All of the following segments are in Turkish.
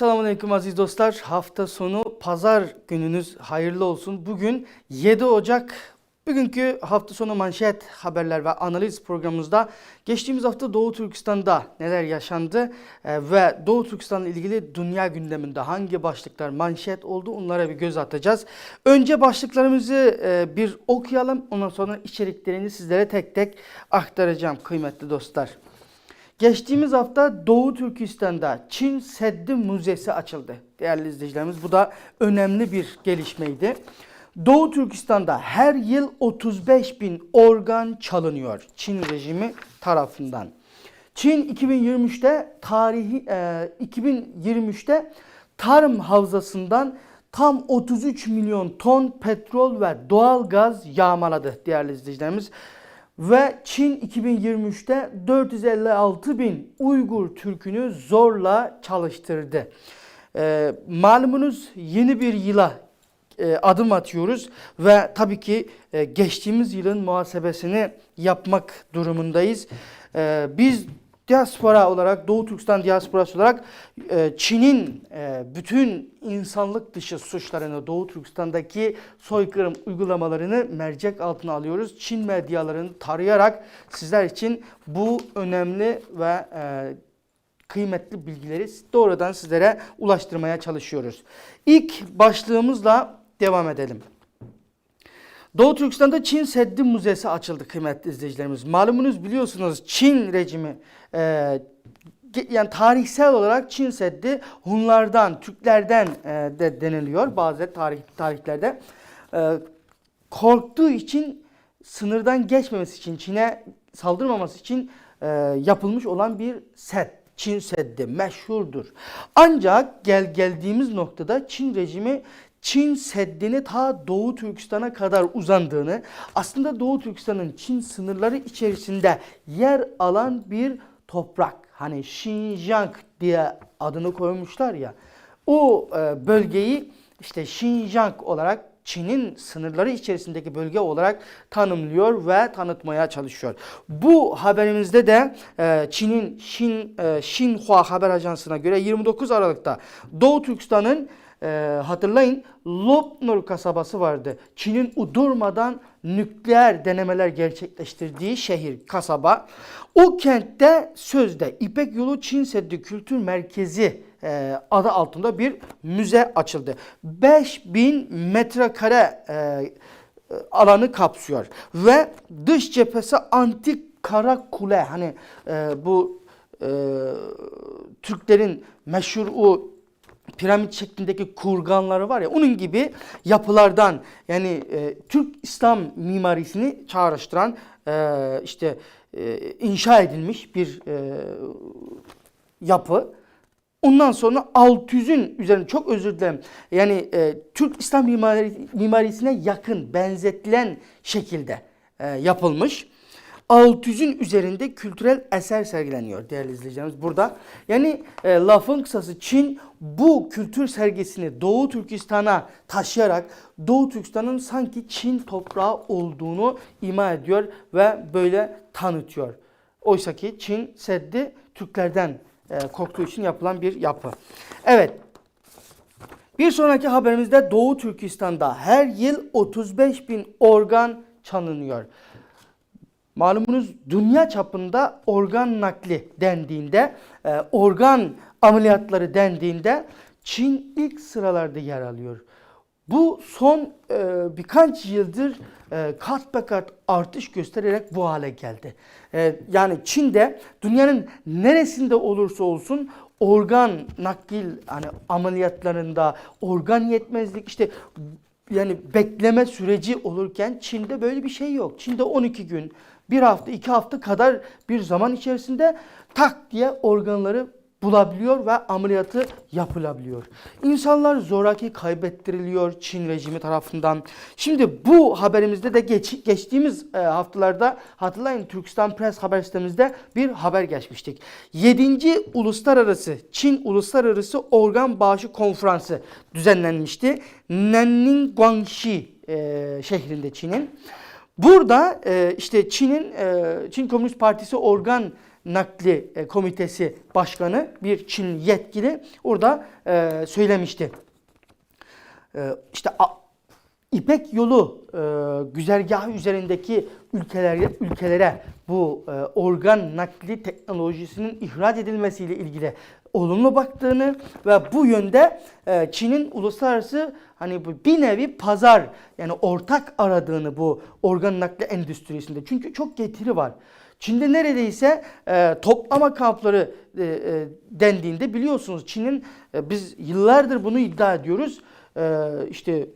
Esselamu Aleyküm aziz dostlar. Hafta sonu pazar gününüz hayırlı olsun. Bugün 7 Ocak. Bugünkü hafta sonu manşet haberler ve analiz programımızda geçtiğimiz hafta Doğu Türkistan'da neler yaşandı e, ve Doğu Türkistan'la ilgili dünya gündeminde hangi başlıklar manşet oldu onlara bir göz atacağız. Önce başlıklarımızı e, bir okuyalım ondan sonra içeriklerini sizlere tek tek aktaracağım kıymetli dostlar. Geçtiğimiz hafta Doğu Türkistan'da Çin Seddi Müzesi açıldı. Değerli izleyicilerimiz bu da önemli bir gelişmeydi. Doğu Türkistan'da her yıl 35 bin organ çalınıyor Çin rejimi tarafından. Çin 2023'te tarihi e, 2023'te tarım havzasından tam 33 milyon ton petrol ve doğal gaz yağmaladı değerli izleyicilerimiz. Ve Çin 2023'te 456 bin Uygur Türk'ünü zorla çalıştırdı. Ee, malumunuz yeni bir yıla e, adım atıyoruz ve tabii ki e, geçtiğimiz yılın muhasebesini yapmak durumundayız. E, biz diaspora olarak, Doğu Türkistan diasporası olarak e, Çin'in e, bütün insanlık dışı suçlarını, Doğu Türkistan'daki soykırım uygulamalarını mercek altına alıyoruz. Çin medyalarını tarayarak sizler için bu önemli ve e, kıymetli bilgileri doğrudan sizlere ulaştırmaya çalışıyoruz. İlk başlığımızla devam edelim. Doğu Türkistan'da Çin Seddi Müzesi açıldı kıymetli izleyicilerimiz. Malumunuz biliyorsunuz Çin rejimi e, yani tarihsel olarak Çin Seddi Hunlardan, Türklerden e, de deniliyor bazı tarih tarihlerde. E, korktuğu için sınırdan geçmemesi için, Çin'e saldırmaması için e, yapılmış olan bir set. Çin Seddi meşhurdur. Ancak gel geldiğimiz noktada Çin rejimi Çin Seddi'ni ta Doğu Türkistan'a kadar uzandığını, aslında Doğu Türkistan'ın Çin sınırları içerisinde yer alan bir toprak. Hani Xinjiang diye adını koymuşlar ya. O e, bölgeyi işte Xinjiang olarak Çin'in sınırları içerisindeki bölge olarak tanımlıyor ve tanıtmaya çalışıyor. Bu haberimizde de e, Çin'in Xin, e, Xinhua haber ajansına göre 29 Aralık'ta Doğu Türkistan'ın e, hatırlayın Lopnur kasabası vardı. Çin'in udurmadan nükleer denemeler gerçekleştirdiği şehir, kasaba. O kentte sözde İpek Yolu Çin Seddi Kültür Merkezi e, adı altında bir müze açıldı. 5000 metrekare e, alanı kapsıyor ve dış cephesi antik kara kule hani e, bu e, Türklerin meşhur o piramit şeklindeki kurganları var ya onun gibi yapılardan yani e, Türk İslam mimarisini çağrıştıran e, işte e, inşa edilmiş bir e, yapı. Ondan sonra 600'ün üzerine çok özür dilerim. Yani e, Türk İslam mimari, mimarisine yakın, benzetilen şekilde e, yapılmış. 600'ün üzerinde kültürel eser sergileniyor değerli izleyicilerimiz burada. Yani e, lafın kısası Çin bu kültür sergisini Doğu Türkistan'a taşıyarak Doğu Türkistan'ın sanki Çin toprağı olduğunu ima ediyor ve böyle tanıtıyor. Oysa ki Çin Seddi Türklerden e, korktuğu için yapılan bir yapı. Evet. Bir sonraki haberimizde Doğu Türkistan'da her yıl 35 bin organ çalınıyor. Malumunuz dünya çapında organ nakli dendiğinde, e, organ ameliyatları dendiğinde Çin ilk sıralarda yer alıyor. Bu son e, birkaç yıldır e, kat be kat artış göstererek bu hale geldi. E, yani Çin'de dünyanın neresinde olursa olsun organ nakil hani ameliyatlarında organ yetmezlik işte yani bekleme süreci olurken Çin'de böyle bir şey yok. Çin'de 12 gün, bir hafta, iki hafta kadar bir zaman içerisinde tak diye organları bulabiliyor ve ameliyatı yapılabiliyor. İnsanlar zoraki kaybettiriliyor Çin rejimi tarafından. Şimdi bu haberimizde de geç, geçtiğimiz e, haftalarda hatırlayın Türkistan Press haber sitemizde bir haber geçmiştik. 7. Uluslararası Çin Uluslararası Organ Bağışı Konferansı düzenlenmişti. Nanning Guangxi e, şehrinde Çin'in. Burada e, işte Çin'in e, Çin Komünist Partisi organ nakli e, komitesi başkanı bir Çin yetkili orada e, söylemişti. E, işte İpek yolu e, güzergahı üzerindeki ülkelere, ülkelere bu e, organ nakli teknolojisinin ihraç edilmesiyle ilgili olumlu baktığını ve bu yönde e, Çin'in uluslararası hani bu bir nevi pazar yani ortak aradığını bu organ nakli endüstrisinde. Çünkü çok getiri var. Çin'de neredeyse e, toplama kampları e, e, dendiğinde biliyorsunuz Çin'in e, biz yıllardır bunu iddia ediyoruz. E, işte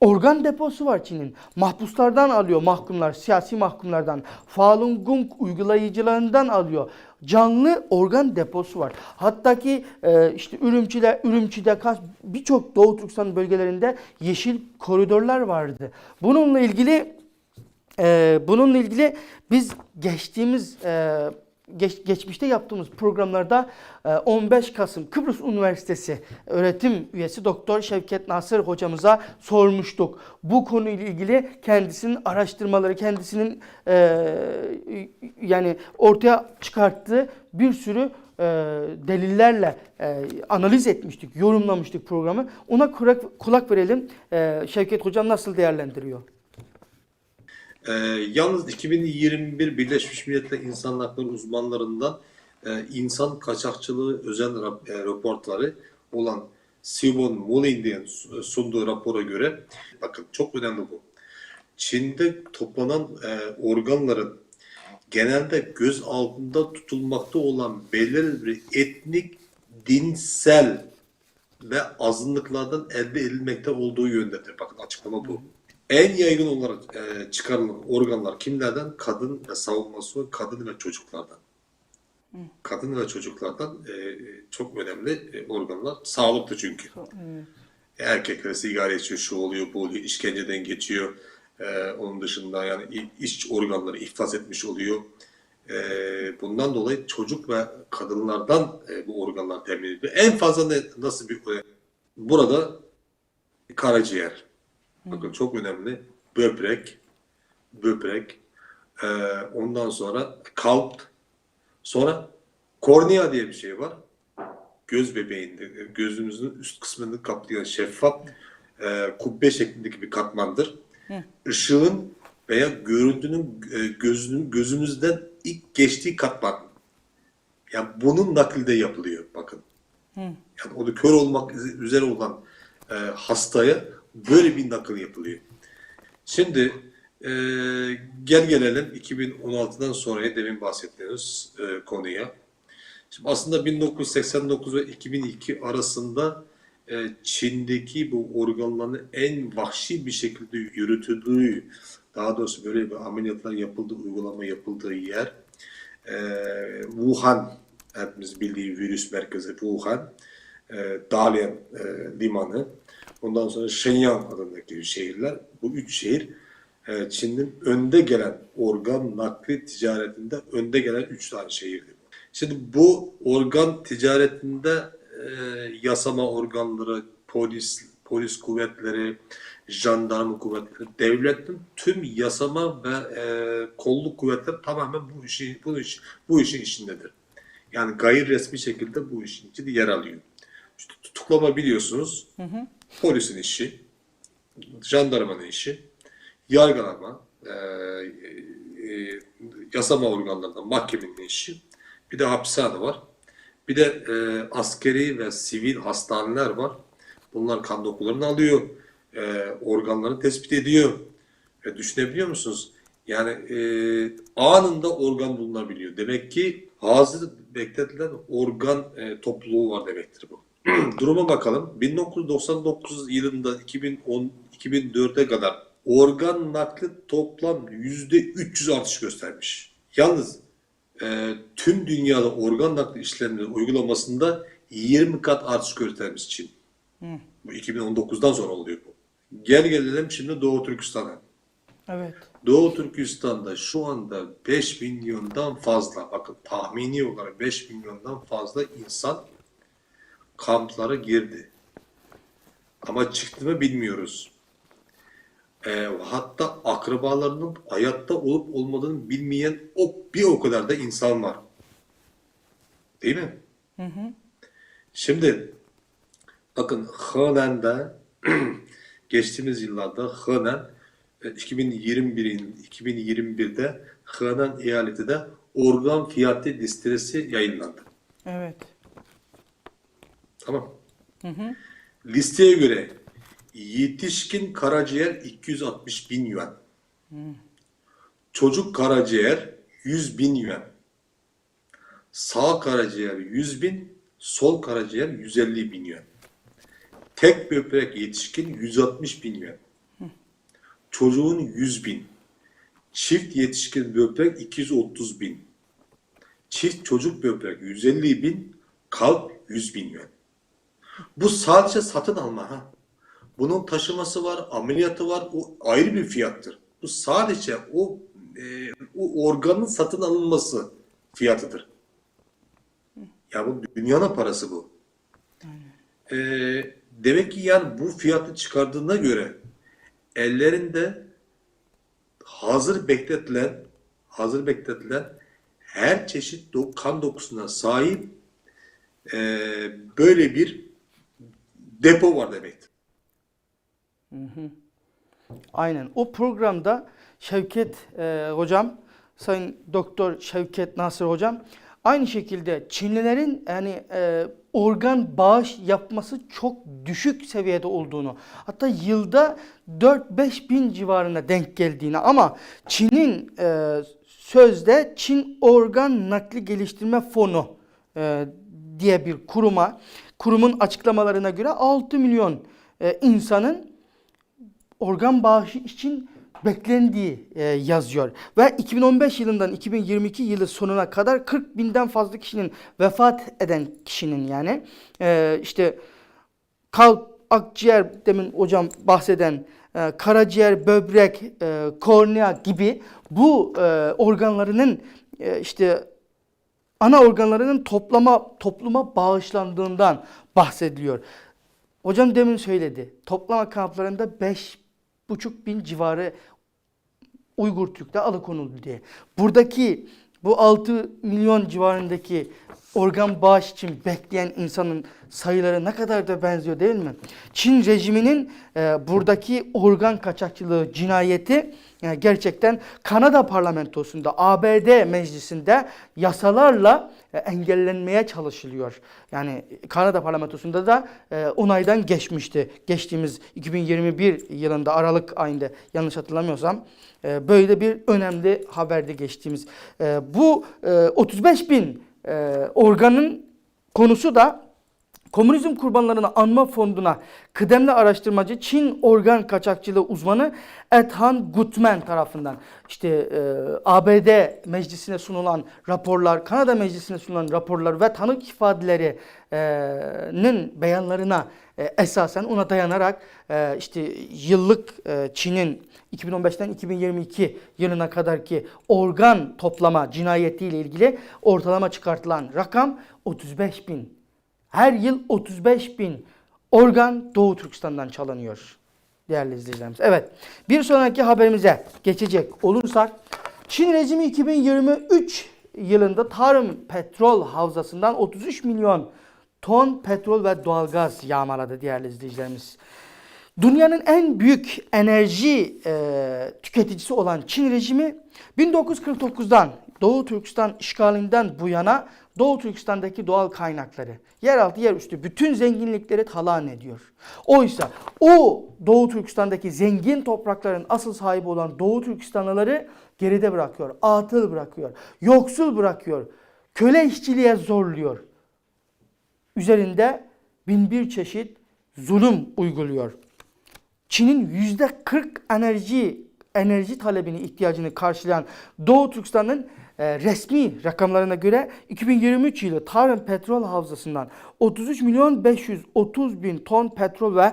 Organ deposu var Çin'in. Mahpuslardan alıyor mahkumlar, siyasi mahkumlardan. Falun Gong uygulayıcılarından alıyor. Canlı organ deposu var. Hatta ki e, işte Ürümçi'de, Ürümçi'de birçok Doğu Türkistan bölgelerinde yeşil koridorlar vardı. Bununla ilgili e, bununla ilgili biz geçtiğimiz e, geç- geçmişte yaptığımız programlarda e, 15 Kasım Kıbrıs Üniversitesi öğretim üyesi Doktor Şevket Nasır hocamıza sormuştuk. Bu konuyla ilgili kendisinin araştırmaları, kendisinin e, yani ortaya çıkarttığı bir sürü e, delillerle e, analiz etmiştik, yorumlamıştık programı. Ona kulak, kulak verelim. E, Şevket hocam nasıl değerlendiriyor? Ee, yalnız 2021 Birleşmiş Milletler İnsan Hakları uzmanlarından e, insan kaçakçılığı özel rap- e, raporları olan Simon Mullin'in su- sunduğu rapora göre bakın çok önemli bu. Çin'de toplanan e, organların genelde göz altında tutulmakta olan belirli bir etnik, dinsel ve azınlıklardan elde edilmekte olduğu yöndedir. Bakın açıklama bu. En yaygın olarak e, çıkarılan organlar kimlerden? Kadın ve savunması kadın ve çocuklardan. Kadın ve çocuklardan e, çok önemli e, organlar. Sağlıklı çünkü. Erkekler sigara içiyor, şu oluyor, bu oluyor, işkenceden geçiyor. E, onun dışında yani iç organları iflas etmiş oluyor. E, bundan dolayı çocuk ve kadınlardan e, bu organlar temin ediliyor. En fazla ne, nasıl bir e, burada karaciğer. Bakın çok önemli. Böbrek, böbrek, e, ondan sonra kalp, sonra kornea diye bir şey var. Göz bebeğinde, e, gözümüzün üst kısmını kaplayan şeffaf e, kubbe şeklindeki bir katmandır. Işığın veya görüntünün e, gözünün gözümüzden ilk geçtiği katman. Yani bunun nakli de yapılıyor bakın. Yani onu kör olmak üzere olan e, hastaya böyle bir nakil yapılıyor. Şimdi e, gel gelelim 2016'dan sonraya demin bahsettiğimiz e, konuya. Şimdi aslında 1989 ve 2002 arasında e, Çin'deki bu organların en vahşi bir şekilde yürütüldüğü, daha doğrusu böyle bir ameliyatlar yapıldığı, uygulama yapıldığı yer e, Wuhan, hepimiz bildiği virüs merkezi Wuhan, e, Dalian e, limanı, ondan sonra Shenyang adındaki şehirler, bu üç şehir e, Çin'in önde gelen organ nakli ticaretinde önde gelen üç tane şehirdi. Şimdi bu organ ticaretinde e, yasama organları, polis, polis kuvvetleri, jandarma kuvvetleri, devletin tüm yasama ve e, kolluk kuvvetleri tamamen bu işi, bu iş, bu işin içindedir. Yani gayri resmi şekilde bu işin içinde yer alıyor. İşte tutuklama biliyorsunuz, polisin işi, jandarmanın işi, yargılama, e, e, yasama organlarından mahkemenin işi, bir de hapishane var. Bir de e, askeri ve sivil hastaneler var. Bunlar kan dokularını alıyor, e, organlarını tespit ediyor. E, düşünebiliyor musunuz? Yani e, anında organ bulunabiliyor. Demek ki hazır bekletilen organ e, topluluğu var demektir bu. Duruma bakalım. 1999 yılında 2010 2004'e kadar organ nakli toplam %300 artış göstermiş. Yalnız e, tüm dünyada organ nakli işlemleri uygulamasında 20 kat artış göstermiş Çin. Bu 2019'dan sonra oluyor bu. Gel gelelim şimdi Doğu Türkistan'a. Evet. Doğu Türkistan'da şu anda 5 milyondan fazla, bakın tahmini olarak 5 milyondan fazla insan kamplara girdi. Ama çıktı mı bilmiyoruz. Ee, hatta akrabalarının hayatta olup olmadığını bilmeyen o bir o kadar da insan var. Değil mi? Şimdi bakın Hönen'de geçtiğimiz yıllarda Hönen e, 2021'in 2021'de Hönen eyaleti de organ fiyatı listesi yayınlandı. Evet. Tamam. Listeye göre yetişkin karaciğer 260 bin yuan. Çocuk karaciğer 100 bin yuan. Sağ karaciğer 100 bin, sol karaciğer 150 bin yuan. Tek böbrek yetişkin 160 bin yuan. Çocuğun 100 bin. Çift yetişkin böbrek 230 bin. Çift çocuk böbrek 150 bin, kalp 100 bin yuan. Bu sadece satın alma ha. Bunun taşıması var, ameliyatı var. O ayrı bir fiyattır. Bu sadece o, e, o organın satın alınması fiyatıdır. Ya bu dünyanın parası bu. E, demek ki yani bu fiyatı çıkardığına göre ellerinde hazır bekletilen hazır bekletilen her çeşit do- kan dokusuna sahip e, böyle bir depo var demektir. Aynen. O programda Şevket e, hocam, Sayın Doktor Şevket Nasır hocam aynı şekilde Çinlilerin yani e, organ bağış yapması çok düşük seviyede olduğunu hatta yılda 4-5 bin civarına denk geldiğini ama Çin'in e, sözde Çin Organ Nakli Geliştirme Fonu e, diye bir kuruma kurumun açıklamalarına göre 6 milyon e, insanın organ bağışı için beklendiği e, yazıyor. Ve 2015 yılından 2022 yılı sonuna kadar 40 binden fazla kişinin vefat eden kişinin yani e, işte kalp, akciğer demin hocam bahseden karaciğer, böbrek, kornea gibi bu organlarının işte ana organlarının toplama topluma bağışlandığından bahsediliyor. Hocam demin söyledi. Toplama kamplarında beş buçuk bin civarı Uygur Türk'te alıkonuldu diye. Buradaki bu 6 milyon civarındaki organ bağış için bekleyen insanın sayıları ne kadar da benziyor değil mi? Çin rejiminin e, buradaki organ kaçakçılığı cinayeti e, gerçekten Kanada parlamentosunda, ABD meclisinde yasalarla e, engellenmeye çalışılıyor. Yani Kanada parlamentosunda da e, onaydan geçmişti. Geçtiğimiz 2021 yılında Aralık ayında yanlış hatırlamıyorsam böyle bir önemli haberde geçtiğimiz. Bu e, 35 bin organın konusu da Komünizm Kurbanlarını Anma Fondu'na kıdemli araştırmacı Çin organ kaçakçılığı uzmanı Ethan Gutman tarafından işte e, ABD meclisine sunulan raporlar, Kanada meclisine sunulan raporlar ve tanık ifadelerinin beyanlarına e, esasen ona dayanarak e, işte yıllık e, Çin'in 2015'ten 2022 yılına kadarki organ toplama cinayetiyle ilgili ortalama çıkartılan rakam 35 bin her yıl 35 bin organ Doğu Türkistan'dan çalınıyor değerli izleyicilerimiz. Evet bir sonraki haberimize geçecek olursak Çin rejimi 2023 yılında tarım petrol havzasından 33 milyon ton petrol ve doğalgaz yağmaladı değerli izleyicilerimiz. Dünyanın en büyük enerji e, tüketicisi olan Çin rejimi 1949'dan Doğu Türkistan işgalinden bu yana Doğu Türkistan'daki doğal kaynakları, yeraltı yerüstü bütün zenginlikleri talan ediyor. Oysa o Doğu Türkistan'daki zengin toprakların asıl sahibi olan Doğu Türkistanlıları geride bırakıyor, atıl bırakıyor, yoksul bırakıyor, köle işçiliğe zorluyor. Üzerinde bin bir çeşit zulüm uyguluyor. Çin'in yüzde 40 enerji enerji talebini ihtiyacını karşılayan Doğu Türkistan'ın e, resmi rakamlarına göre 2023 yılı tarım petrol havzasından 33 milyon 530 bin ton petrol ve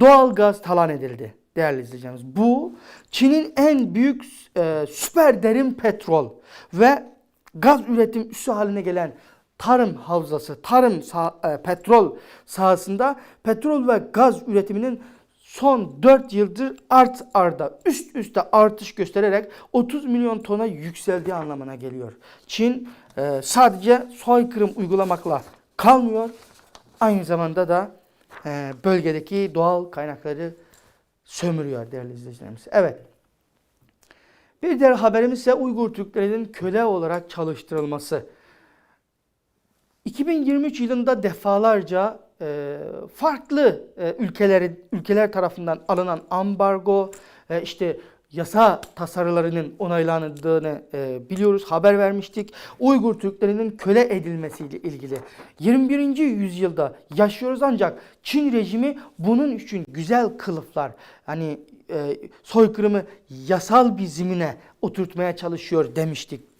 doğal gaz talan edildi değerli izleyicilerimiz. Bu Çin'in en büyük e, süper derin petrol ve gaz üretim üssü haline gelen tarım havzası, tarım sah- e, petrol sahasında petrol ve gaz üretiminin son 4 yıldır art arda üst üste artış göstererek 30 milyon tona yükseldiği anlamına geliyor. Çin e, sadece soykırım uygulamakla kalmıyor. Aynı zamanda da e, bölgedeki doğal kaynakları sömürüyor değerli izleyicilerimiz. Evet. Bir diğer haberimiz ise Uygur Türklerinin köle olarak çalıştırılması. 2023 yılında defalarca e, farklı e, ülkeleri ülkeler tarafından alınan ambargo, e, işte yasa tasarılarının onaylandığını e, biliyoruz, haber vermiştik. Uygur Türklerinin köle edilmesiyle ilgili 21. yüzyılda yaşıyoruz ancak Çin rejimi bunun için güzel kılıflar, hani e, soykırımı yasal bir zemine oturtmaya çalışıyor demiştik.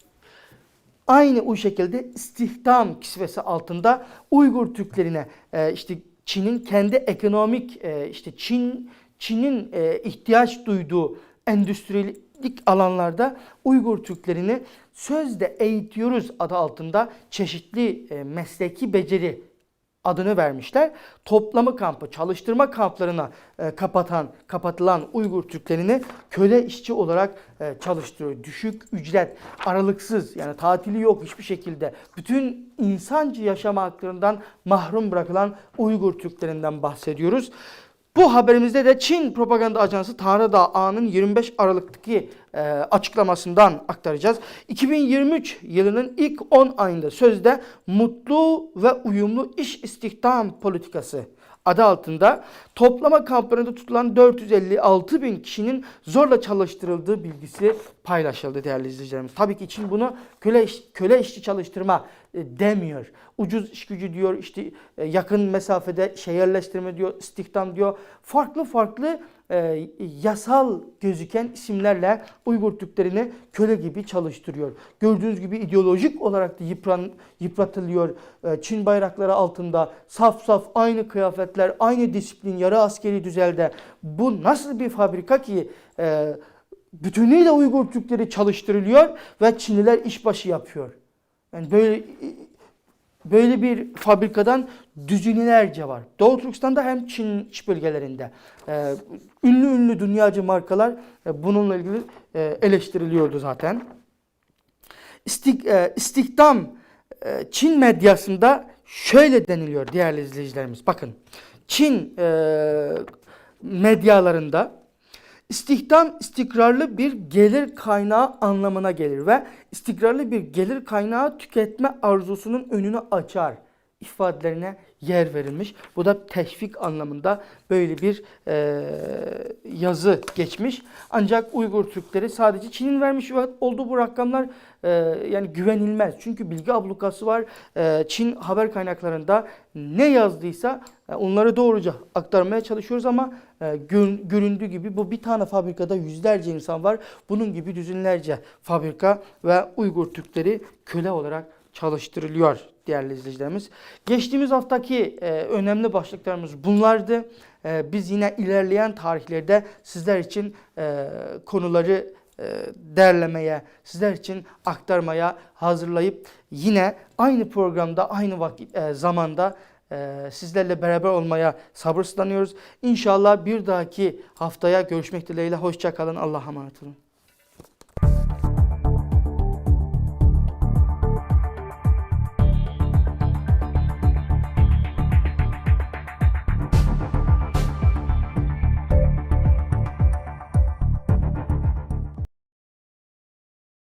Aynı o şekilde istihdam kisvesi altında Uygur Türklerine e, işte Çin'in kendi ekonomik e, işte Çin Çin'in e, ihtiyaç duyduğu endüstrilik alanlarda Uygur Türklerini sözde eğitiyoruz adı altında çeşitli e, mesleki beceri adını vermişler. Toplama kampı, çalıştırma kamplarına e, kapatan, kapatılan Uygur Türklerini köle işçi olarak e, çalıştırıyor. Düşük ücret, aralıksız yani tatili yok hiçbir şekilde. Bütün insancı yaşam haklarından mahrum bırakılan Uygur Türklerinden bahsediyoruz. Bu haberimizde de Çin propaganda ajansı Tanrıdağ Ağa'nın 25 Aralık'taki e, açıklamasından aktaracağız. 2023 yılının ilk 10 ayında sözde mutlu ve uyumlu iş istihdam politikası adı altında toplama kamplarında tutulan 456 bin kişinin zorla çalıştırıldığı bilgisi paylaşıldı değerli izleyicilerimiz. Tabii ki için bunu köle, iş- köle işçi çalıştırma e, demiyor. Ucuz iş gücü diyor, işte e, yakın mesafede şehirleştirme diyor, istihdam diyor. Farklı farklı e, yasal gözüken isimlerle Uygur Türklerini köle gibi çalıştırıyor. Gördüğünüz gibi ideolojik olarak da yıpran, yıpratılıyor. E, Çin bayrakları altında saf saf aynı kıyafetler, aynı disiplin, yarı askeri düzelde. Bu nasıl bir fabrika ki e, bütünüyle Uygur Türkleri çalıştırılıyor ve Çinliler işbaşı yapıyor. Yani böyle böyle bir fabrikadan düzinelerce var. Doğu Türkistan'da hem Çin iç bölgelerinde e, ünlü ünlü dünyacı markalar e, bununla ilgili e, eleştiriliyordu zaten. İstik, e, istihdam e, Çin medyasında şöyle deniliyor değerli izleyicilerimiz. Bakın Çin e, medyalarında istihdam istikrarlı bir gelir kaynağı anlamına gelir ve istikrarlı bir gelir kaynağı tüketme arzusunun önünü açar ifadelerine yer verilmiş. Bu da teşvik anlamında böyle bir e, yazı geçmiş. Ancak Uygur Türkleri sadece Çin'in vermiş olduğu bu rakamlar e, yani güvenilmez. Çünkü bilgi ablukası var. E, Çin haber kaynaklarında ne yazdıysa e, onları doğruca aktarmaya çalışıyoruz ama e, gör- göründüğü gibi bu bir tane fabrikada yüzlerce insan var. Bunun gibi düzinlerce fabrika ve Uygur Türkleri köle olarak çalıştırılıyor değerli izleyicilerimiz. Geçtiğimiz haftaki e, önemli başlıklarımız bunlardı. E, biz yine ilerleyen tarihlerde sizler için e, konuları derlemeye, sizler için aktarmaya hazırlayıp yine aynı programda, aynı vakit e, zamanda e, sizlerle beraber olmaya sabırsızlanıyoruz. İnşallah bir dahaki haftaya görüşmek dileğiyle. Hoşça kalın. Allah'a emanet olun.